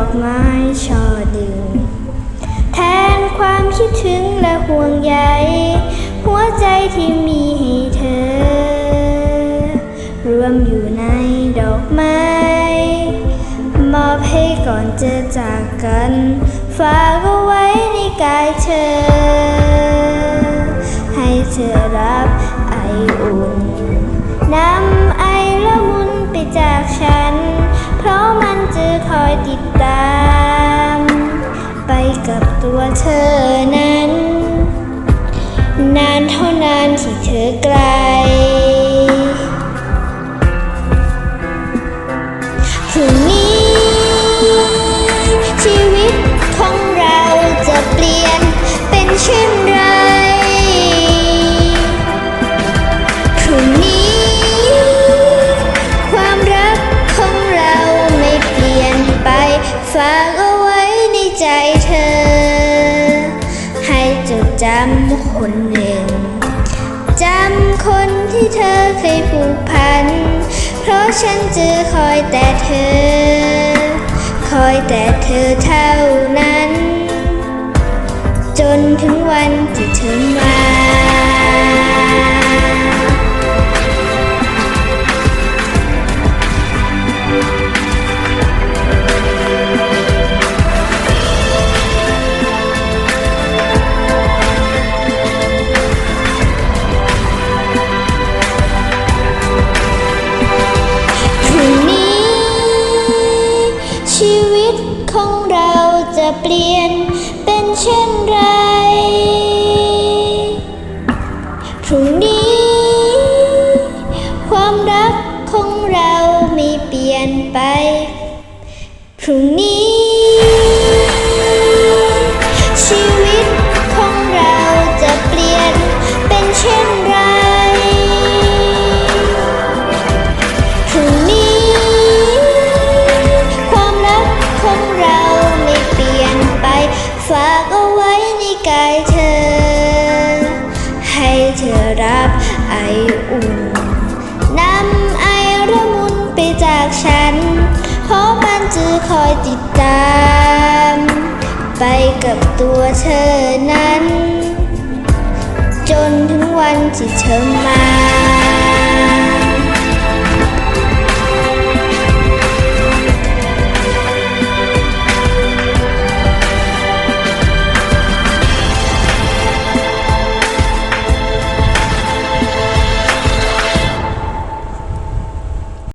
อกไม้ช่อดึงแทนความคิดถึงและห่วงใยหัวใจที่มีให้เธอ รวมอยู่ในดอกไม้มอบให้ก่อนจะจากกัน ฝากเอาไว้ในกายเธอ ให้เธอรับไออุ่น อยติดตาม ไปกับตัวเธอนั้น นานเท่านานที่เธอไกล จำคนหนึ่ง จำคนที่เธอเคยผูกพัน เพราะฉันจะคอยแต่เธอ คอยแต่เธอเท่า เปลี่ยนเป็น ติดตาม ไปกับตัวเธอนั้น จนถึงวันที่เธอมา